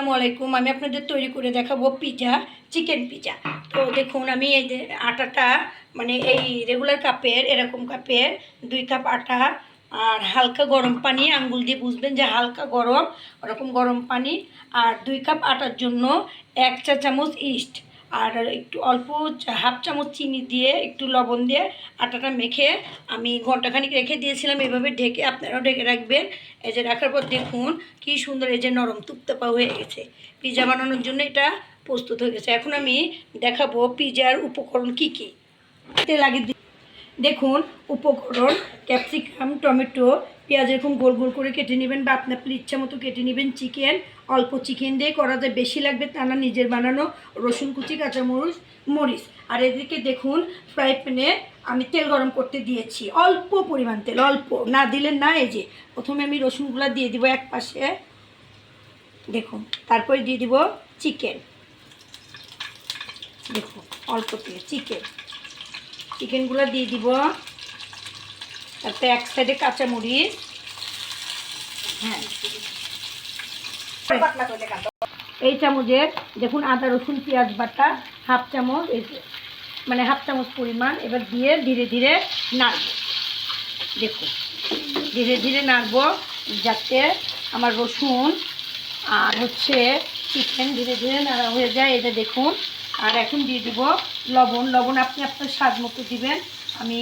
আসসালামু আলাইকুম। আমি আপনাদের তৈরি করে দেখাবো পিজা, চিকেন পিজা। তো দেখুন, আমি এই যে আটাটা মানে এই রেগুলার কাপের, এরকম কাপের, দুই কাপ আটা আর হালকা গরম পানি, আঙ্গুল দিয়ে বুঝবেন যে হালকা গরম, ওরকম গরম পানি, আর দুই কাপ আটার জন্য এক চা চামচ ইস্ট। আর একটু অল্প হাফ চামচ চিনি দিয়ে, একটু লবণ দিয়ে আটাটা মেখে আমি ঘন্টাখানিক রেখে দিয়েছিলাম। এভাবে ঢেকে আপনারাও ঢেকে রাখবেন। এই যে রাখার পর দেখুন কি সুন্দর এই যে নরম তুপ্তাপা হয়ে গেছে। পিজা বানানোর জন্য এটা প্রস্তুত হয়ে গেছে। এখন আমি দেখাবো পিজার উপকরণ কি কি। তেল আগে দেখুন, উপকরণ, ক্যাপসিকাম, টমেটো, পেঁয়াজ এরকম গোল গোল করে কেটে নেবেন বা আপনার ইচ্ছা মতো কেটে নেবেন। চিকেন অল্প চিকেন দিয়ে করা যায়। বেশি লাগবে তা না, নিজের বানানো রসুন কুচি, কাঁচামরিচ, মরিচ। আর এদিকে দেখুন, ফ্রাই প্যানে আমি তেল গরম করতে দিয়েছি। অল্প পরিমাণ তেল, অল্প। না দিলে না, এই যে প্রথমে আমি রসুনগুলো দিয়ে দিব এক পাশে। দেখুন, তারপরে দিয়ে দিব চিকেন। দেখুন, অল্প তেল, চিকেন। চিকেনগুলো দিয়ে দিব। তারপরে এক সাইডে কাঁচামরিচ। হ্যাঁ। এই চামচের দেখুন আদা, রসুন, পেঁয়াজ বাটা, হাফ চামচ মানে হাফ চামচ পরিমাণ এবার দিয়ে ধীরে ধীরে নাড়ব। দেখুন, ধীরে ধীরে নাড়ব যাতে আমার রসুন আর হচ্ছে চিকেন ধীরে ধীরে নাড়া হয়ে যায়। এটা দেখুন, আর এখন দিয়ে দিব লবণ। লবণ আপনি আপনার স্বাদ মতো দিবেন। আমি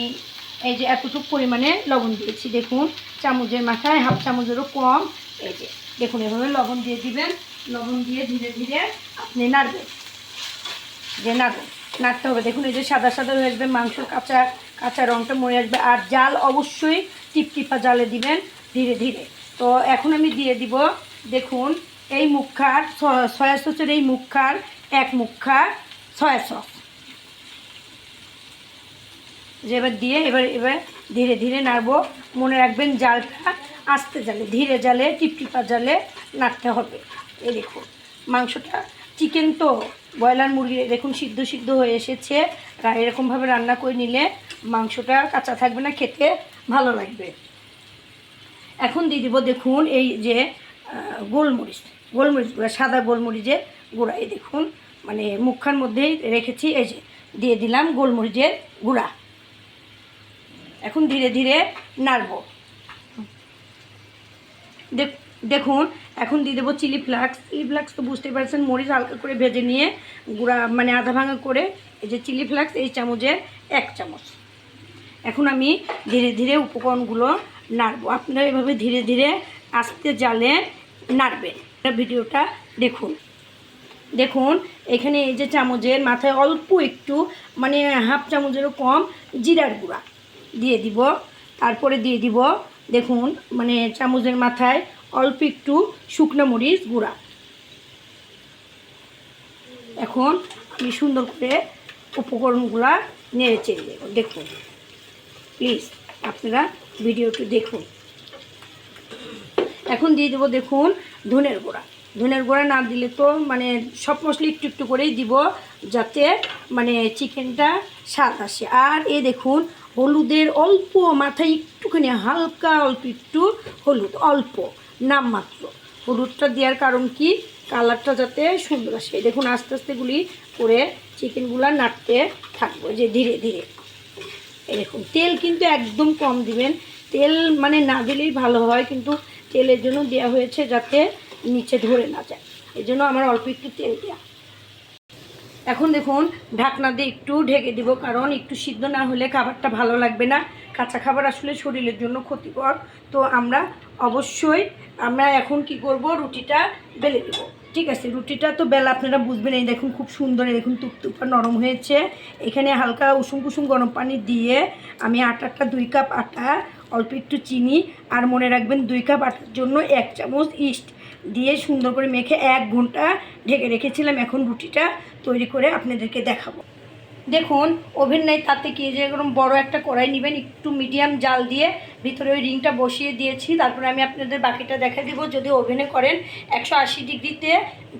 এই যে এতটুকু পরিমাণে লবণ দিয়েছি। দেখুন, চামচের মাথায় হাফ চামচেরও কম। এই যে দেখুন, এভাবে লবণ দিয়ে দিবেন। লবণ দিয়ে ধীরে ধীরে আপনি নাড়বেন। যে নাড়বেন নাড়তে হবে। দেখুন, এই যে সাদা সাদা হয়ে আসবে, মাংসর কাঁচা কাঁচা রঙটা মরে আসবে। আর জাল অবশ্যই টিপটিপা জালে দিবেন ধীরে ধীরে। তো এখন আমি দিয়ে দিব, দেখুন, এই মুখার সয়া সসের এই মুখার এক মুখা সয়া সস। যে এবার দিয়ে এবার এবার ধীরে ধীরে নাড়বো। মনে রাখবেন জালটা আস্তে জালে, ধীরে জালে, টিপটিপা জালে নাড়তে হবে। এই দেখুন, মাংসটা চিকেন তো ব্রয়লার মুরগি, দেখুন সিদ্ধ সিদ্ধ হয়ে এসেছে। এরকমভাবে রান্না করে নিলে মাংসটা কাঁচা থাকবে না, খেতে ভালো লাগবে। এখন দিয়ে দিব দেখুন এই যে গোলমরিচ গোলমরিচ গুঁড়া, সাদা গোলমরিচের গুঁড়া। এই দেখুন মানে মুখার মধ্যেই রেখেছি, এই যে দিয়ে দিলাম গোলমরিচের গুঁড়া। এখন ধীরে ধীরে নাড়ব। দেখুন, এখন দিয়ে দেবো চিলি ফ্লাক্স চিলি ফ্লাক্স তো বুঝতে পারছেন, মরিচ হালকা করে ভেজে নিয়ে গুঁড়া মানে আধা ভাঙা করে এই যে চিলি ফ্লাক্স এই চামচের এক চামচ। এখন আমি ধীরে ধীরে উপকরণগুলো নাড়বো। আপনারা এভাবে ধীরে ধীরে আস্তে জালে নাড়বেন। ভিডিওটা দেখুন। দেখুন, এখানে এই যে চামচের মাথায় অল্প একটু মানে হাফ চামচেরও কম জিরার গুঁড়া। দিয়ে দিব, তারপরে দিয়ে দিব দেখুন মানে চামচের মাথায় অল্প একটু শুকনো মরিচ গুঁড়া। এখন আমি সুন্দর করে উপকরণগুলা নেড়ে চেড়ে দেবো দেখুন। প্লিজ, আপনারা ভিডিওটি দেখুন। এখন দিয়ে দেবো, দেখুন, ধনের গুঁড়া। ধনের গুঁড়া না দিলে তো মানে সব মশলা একটু একটু করেই দিব, যাতে মানে চিকেনটা স্বাদ আসে। আর এ দেখুন হলুদের অল্প মাথায় একটুখানি, হালকা অল্প একটু হলুদ, অল্প, নামমাত্র। হলুদটা দেওয়ার কারণ কি? কালারটা যাতে সুন্দর আসে। দেখুন, আস্তে আস্তে গুলি করে চিকেনগুলা নাড়তে থাকব যে ধীরে ধীরে। দেখুন, তেল কিন্তু একদম কম দিবেন। তেল মানে না দিলেই ভালো হয়, কিন্তু তেলের জন্য দেওয়া হয়েছে যাতে নিচে ধরে না যায়। এই জন্য আমার অল্প একটু তেল দেওয়া এখন দেখুন, ঢাকনা দিয়ে একটু ঢেকে দিব, কারণ একটু সিদ্ধ না হলে খাবারটা ভালো লাগবে না। কাঁচা খাবার আসলে শরীরের জন্য ক্ষতিকর। তো আমরা অবশ্যই, আমরা এখন কি করব, রুটিটা বেলে দেবো ঠিক আছে, রুটিটা তো বেলা, আপনারা বুঝবেন, এই দেখুন খুব সুন্দর, এই দেখুন টুকটুকটা নরম হয়েছে। এখানে হালকা উষুম কুসুম গরম পানি দিয়ে আমি আটাটা দুই কাপ আটা, অল্প একটু চিনি, আর মনে রাখবেন দুই কাপ আটার জন্য এক চামচ ইস্ট। দিয়ে সুন্দর করে মেখে এক ঘণ্টা ঢেকে রেখেছিলাম এখন রুটিটা তৈরি করে আপনাদেরকে দেখাবো। দেখুন, ওভেন নাই, তাতে কি যে এরকম বড় একটা কড়াই নেবেন, একটু মিডিয়াম জাল দিয়ে ভিতরে ওই রিংটা বসিয়ে দিয়েছি। তারপরে আমি আপনাদের বাকিটা দেখা দিব, যদি ওভেনে করেন একশো আশি ডিগ্রিতে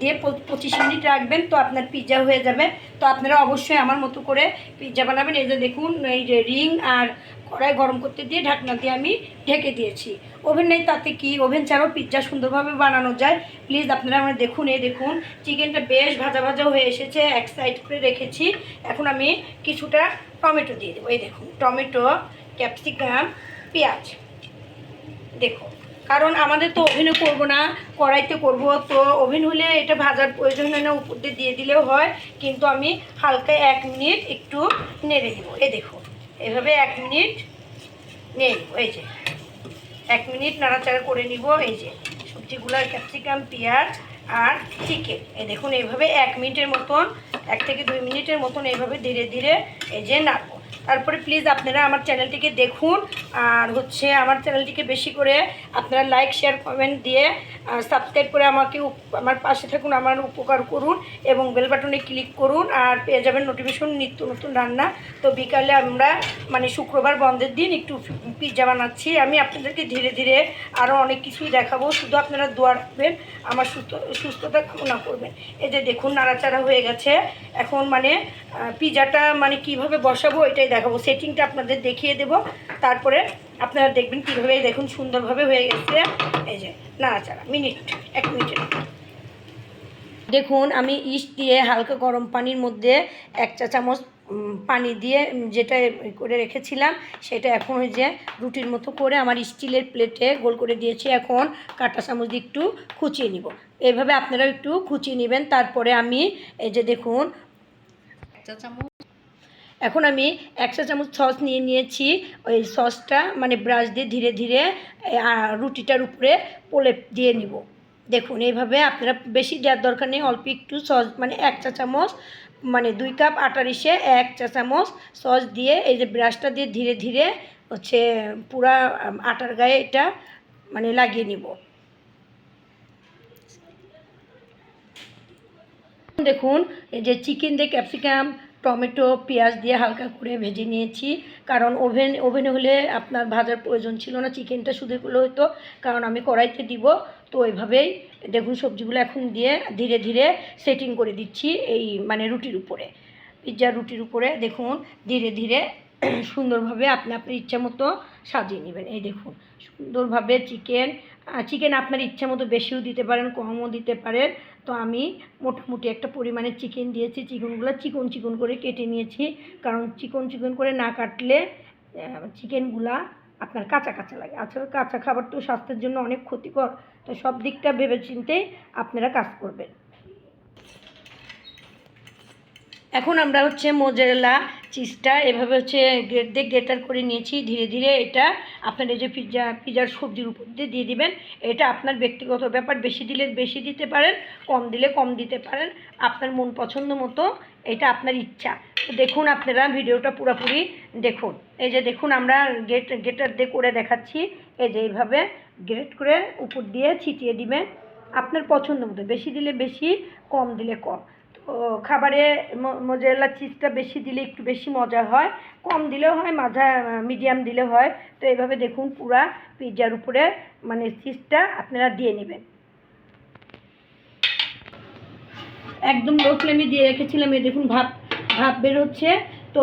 দিয়ে পঁচিশ মিনিট রাখবেন, তো আপনার পিৎজা হয়ে যাবে। তো আপনারা অবশ্যই আমার মতো করে পিৎজা বানাবেন। এই যে দেখুন, এই যে রিং আর কড়াই গরম করতে দিয়ে ঢাকনা দিয়ে আমি ঢেকে দিয়েছি। ওভেন নেই তাতে কি? ওভেন ছাড়াও পিৎজা সুন্দরভাবে বানানো যায়। প্লিজ আপনারা আমার দেখুন, এই দেখুন চিকেনটা বেশ ভাজা ভাজা হয়ে এসেছে, এক সাইড করে রেখেছি। এখন আমি কিছুটা টমেটো দিয়ে দেবো। এই দেখুন, টমেটো ক্যাপসিকাম পেঁয়াজ। দেখো, কারণ আমাদের তো ওভেনে করব না, কড়াইতে করব, তো ওভেন হলে এটা ভাজার প্রয়োজন হয় না, উপর দিয়ে দিয়ে দিলেও হয়। কিন্তু আমি হালকা এক মিনিট একটু নেড়ে দেবো। এ দেখো এভাবে এক মিনিট নেই হয়েছে যে। এক মিনিট নাড়াচাড়া করে নিব, এই যে। সবজিগুলো ক্যাপসিকাম, পেঁয়াজ আর চিকেন। এই দেখুন, এইভাবে এক মিনিটের মতন, এক থেকে দুই মিনিটের মতন এইভাবে ধীরে ধীরে এই যে নাড়বো। তারপরে প্লিজ আপনারা আমার চ্যানেলটিকে দেখুন। আর হচ্ছে আমার চ্যানেলটিকে বেশি করে আপনারা লাইক শেয়ার কমেন্ট দিয়ে সাবস্ক্রাইব করে আমাকে আমার পাশে থাকুন আমার উপকার করুন এবং বেল বাটনে ক্লিক করুন আর পেয়ে যাবেন নোটিফিকেশন নিত্য নতুন রান্না। তো বিকালে আমরা মানে শুক্রবার বন্ধের দিন একটু পিৎজা বানাচ্ছি। আমি আপনাদেরকে ধীরে ধীরে আরও অনেক কিছুই দেখাবো। শুধু আপনারা দোয়া রাখবেন আমার সুস্থ সুস্থতা কামনা করবেন। এই যে দেখুন নাড়াচাড়া হয়ে গেছে। এখন মানে আহ, পিৎজাটা মানে কীভাবে বসাবো এটাই দেখাবো। সেটিংটা আপনাদের দেখিয়ে দেব। তারপরে আপনারা দেখবেন কীভাবে দেখুন, সুন্দরভাবে হয়ে গেছে। এই যে, নাড়াচাড়া মিনিট এক মিনিটের দেখুন, আমি ইস্ট দিয়ে হালকা গরম পানির মধ্যে এক চা চামচ পানি দিয়ে যেটা করে রেখেছিলাম, সেটা এখন ওই যে রুটির মতো করে আমার স্টিলের প্লেটে গোল করে দিয়েছি। এখন কাঁটা চামচ দিয়ে একটু খুঁচিয়ে নিব। এভাবে আপনারা একটু খুঁচিয়ে নেবেন। তারপরে আমি, এই যে দেখুন এখন আমি এক চা চামচ সস নিয়ে নিয়েছি। ওই সসটা মানে ব্রাশ দিয়ে ধীরে ধীরে রুটিটার উপরে পোলে দিয়ে নিব। দেখুন, এইভাবে আপনারা বেশি দেওয়ার দরকার নেই, অল্প একটু সস মানে এক চা চামচ মানে দুই কাপ আটা ইসে এক চা চামচ সস দিয়ে এই যে ব্রাশটা দিয়ে ধীরে ধীরে হচ্ছে পুরা আটার গায়ে এটা মানে লাগিয়ে নিব। দেখুন, এই যে চিকেন দিয়ে ক্যাপসিকাম টমেটো, পেঁয়াজ দিয়ে হালকা করে ভেজে নিয়েছি। কারণ ওভেন, ওভেনে হলে আপনার ভাজার প্রয়োজন ছিল না, চিকেনটা শুধু করলে হতো। কারণ আমি কড়াইতে দিব, তো ওইভাবেই দেখুন সবজিগুলো এখন দিয়ে ধীরে ধীরে সেটিং করে দিচ্ছি এই মানে রুটির উপরে। পিৎজা রুটির উপরে দেখুন, ধীরে ধীরে সুন্দরভাবে আপনি আপনার ইচ্ছা মতো সাজিয়ে নেবেন। এই দেখুন, সুন্দরভাবে চিকেন চিকেন আপনার ইচ্ছা মতো বেশিও দিতে পারেন, কমও দিতে পারেন। তো আমি মোটামুটি একটা পরিমাণে চিকেন দিয়েছি, চিকেনগুলো চিকন চিকন করে কেটে নিয়েছি। কারণ চিকন চিকন করে না কাটলে চিকেনগুলা আপনার কাঁচা কাঁচা লাগে। আসলে কাঁচা খাবার তো স্বাস্থ্যের জন্য অনেক ক্ষতিকর। তো সব দিকটা ভেবে চিন্তেই আপনারা কাজ করবেন। এখন আমরা হচ্ছে মোজারেলা চিজটা এভাবে হচ্ছে গ্রেট দিয়ে গ্রেটার করে নিয়েছি। ধীরে ধীরে এটা আপনার এই যে পিৎজা পিৎজার সবজির উপর দিয়ে দিয়ে দিবেন। এটা আপনার ব্যক্তিগত ব্যাপার। বেশি দিলে বেশি দিতে পারেন, কম দিলে কম দিতে পারেন। আপনার মন পছন্দ মতো এটা আপনার ইচ্ছা। দেখুন আপনারা ভিডিওটা পুরোপুরি দেখুন। এই যে দেখুন আমরা গেট গেটার দিয়ে করে দেখাচ্ছি। এই যে এইভাবে গ্রেট করে উপর দিয়ে ছিটিয়ে দিবেন। আপনার পছন্দ মতো। বেশি দিলে বেশি, কম দিলে কম। খাবারে মোজারেলা চিজটা বেশি দিলে একটু বেশি মজা হয়। কম দিলেও হয়, মাঝা, মিডিয়াম দিলে হয়। তো এইভাবে দেখুন পুরা পিৎজার উপরে মানে চিজটা আপনারা দিয়ে নেবেন। একদম লো ফ্লেমে দিয়ে রেখেছিলাম, এই দেখুন ভাপ ভাপ বের হচ্ছে। তো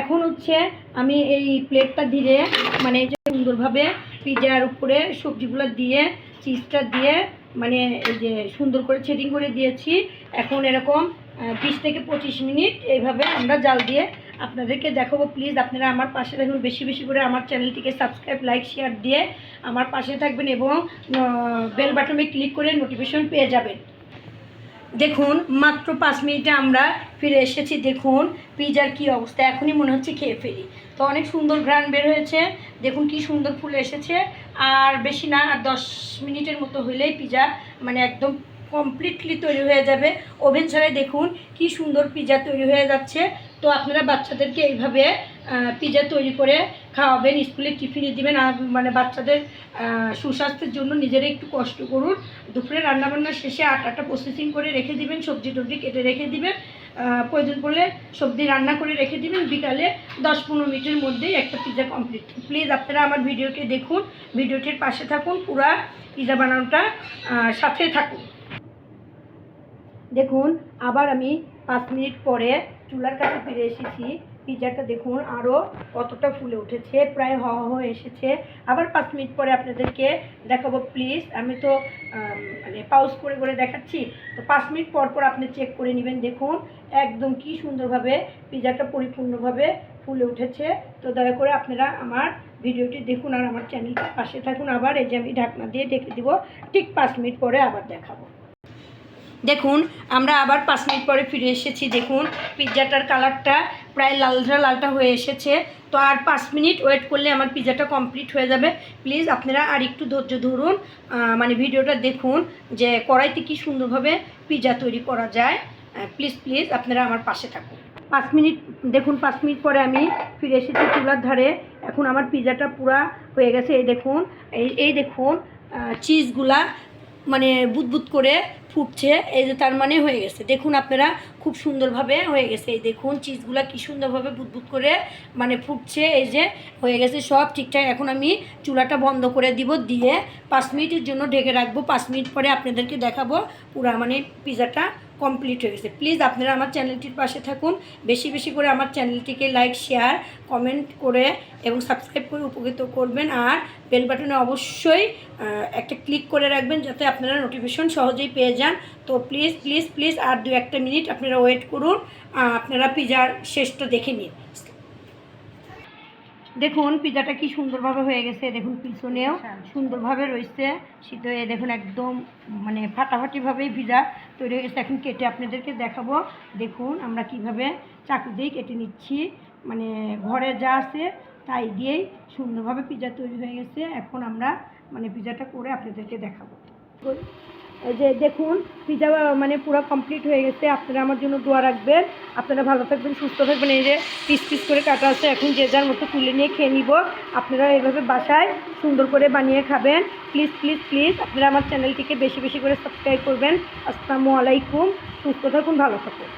এখন হচ্ছে আমি এই প্লেটটা ধীরে মানে সুন্দরভাবে পিৎজার উপরে সবজিগুলো দিয়ে, চিজটা দিয়ে মানে এই যে সুন্দর করে ছেটিং করে দিয়েছি। এখন এরকম বিশ থেকে পঁচিশ মিনিট এইভাবে আমরা জাল দিয়ে আপনাদেরকে দেখাবো। প্লিজ আপনারা আমার পাশে থাকবেন বেশি বেশি করে আমার চ্যানেলটিকে সাবস্ক্রাইব, লাইক, শেয়ার দিয়ে আমার পাশে থাকবেন এবং বেল বাটনে ক্লিক করে নোটিফিকেশন পেয়ে যাবেন। দেখুন, মাত্র পাঁচ মিনিটে আমরা ফিরে এসেছি, দেখুন পিজার কি অবস্থা, এখনই মনে হচ্ছে খেয়ে ফেলি। তো অনেক সুন্দর ঘ্রাণ বের হয়েছে, দেখুন কি সুন্দর ফুল এসেছে, আর বেশি না, আর দশ মিনিটের মতো হইলেই পিজা মানে একদম কমপ্লিটলি তৈরি হয়ে যাবে। ওভেন ছাড়াই দেখুন কি সুন্দর পিজা তৈরি হয়ে যাচ্ছে। তো আপনারা বাচ্চাদেরকে এইভাবে পিজা তৈরি করে খাওয়াবেন, স্কুলে টিফিনে দিবেন, আর মানে বাচ্চাদের সুস্বাস্থ্যের জন্য নিজেরা একটু কষ্ট করুন। দুপুরে রান্নাবান্না শেষে আটাটা প্রসেসিং করে রেখে দিবেন, সবজি টবজি কেটে রেখে দিবেন। প্রয়োজন পড়লে সবজি রান্না করে রেখে দিবেন। বিকালে দশ পনেরো মিনিটের মধ্যেই একটা পিৎজা কমপ্লিট প্লিজ আপনারা আমার ভিডিওটি দেখুন, ভিডিওটির পাশে থাকুন, পুরা পিৎজা বানানোটা সাথে থাকুন। দেখুন, আবার আমি পাঁচ মিনিট পরে চুলার কাছে ফিরে এসেছি। পিৎজাটা দেখুন আরও কতটা ফুলে উঠেছে, প্রায় হওয়া হয়ে এসেছে। আবার পাঁচ মিনিট পরে আপনাদেরকে দেখাবো প্লিজ আমি তো মানে পাউজ করে করে দেখাচ্ছি। তো পাঁচ মিনিট পর পর আপনি চেক করে নেবেন, দেখুন একদম কি সুন্দরভাবে পিৎজাটা পরিপূর্ণভাবে ফুলে উঠেছে। তো দয়া করে আপনারা আমার ভিডিওটি দেখুন আর আমার চ্যানেলটির পাশে থাকুন। আবার এই যে আমি ঢাকনা দিয়ে ডেকে দিব, ঠিক পাঁচ মিনিট পরে আবার দেখাবো। দেখুন, আমরা আবার পাঁচ মিনিট পরে ফিরে এসেছি। দেখুন পিৎজাটার কালারটা প্রায় লালটা লালটা হয়ে এসেছে। তো আর পাঁচ মিনিট ওয়েট করলে আমার পিৎজাটা কমপ্লিট হয়ে যাবে। প্লিজ আপনারা আর একটু ধৈর্য ধরুন মানে ভিডিওটা দেখুন যে কড়াইতে কি সুন্দরভাবে পিৎজা তৈরি করা যায়। প্লিজ প্লিজ আপনারা আমার পাশে থাকুন। পাঁচ মিনিট, দেখুন পাঁচ মিনিট পরে আমি ফিরে এসেছি চুলার ধারে। এখন আমার পিৎজাটা পুরা হয়ে গেছে। এই দেখুন, এই এই দেখুন চিজগুলা মানে বুদবুদ করে ফুটছে, এই যে তার মানে হয়ে গেছে। দেখুন আপনারা খুব সুন্দরভাবে হয়ে গেছে। এই দেখুন চিজগুলা কি সুন্দরভাবে বুদবুদ করে মানে ফুটছে, এই যে হয়ে গেছে সব ঠিকঠাক। এখন আমি চুলাটা বন্ধ করে দিব, দিয়ে পাঁচ মিনিটের জন্য ঢেকে রাখব। পাঁচ মিনিট পরে আপনাদেরকে দেখাবো পুরা মানে পিজাটা কমপ্লিট হয়ে গেছে। প্লিজ আপনারা আমার চ্যানেলটির পাশে থাকুন। বেশি বেশি করে আমার চ্যানেলটিকে লাইক শেয়ার কমেন্ট করে এবং সাবস্ক্রাইব করে উপকৃত করবেন। আর বেল বাটনে অবশ্যই একটা ক্লিক করে রাখবেন যাতে আপনারা নোটিফিকেশন সহজেই পেয়ে যান। তো প্লিজ প্লিজ প্লিজ আর দু একটা মিনিট আপনারা ওয়েট করুন। আপনারা পিজার শেষটা দেখে নিন। দেখুন পিজাটা কি সুন্দরভাবে হয়ে গেছে। দেখুন, পিছনেও সুন্দরভাবে রয়েছে। শীত হয়ে দেখুন, একদম মানে ফাটাফাটিভাবেই পিজা তৈরি হয়ে গেছে। এখন কেটে আপনাদেরকে দেখাবো। দেখুন, আমরা কীভাবে চাকু দিয়ে কেটে নিচ্ছি। মানে ঘরে যা আছে, তাই দিয়েই সুন্দরভাবে পিজা তৈরি হয়ে গেছে। এখন আমরা মানে পিজাটা করে আপনাদেরকে দেখাবো। যে দেখুন পিজা মানে পুরো কমপ্লিট হয়ে গেছে। আপনারা আমার জন্য দোয়া রাখবেন। আপনারা ভালো থাকবেন, সুস্থ থাকবেন। এই যে পিস পিস করে কাটা আছে, এখন যে যার মতো তুলে নিয়ে খেয়ে নিব। আপনারা এভাবে বাসায় সুন্দর করে বানিয়ে খাবেন। প্লিজ প্লিজ প্লিজ আপনারা আমার চ্যানেলটিকে বেশি বেশি করে সাবস্ক্রাইব করবেন। আসসালামু আলাইকুম। সুস্থ থাকুন, ভালো থাকুন।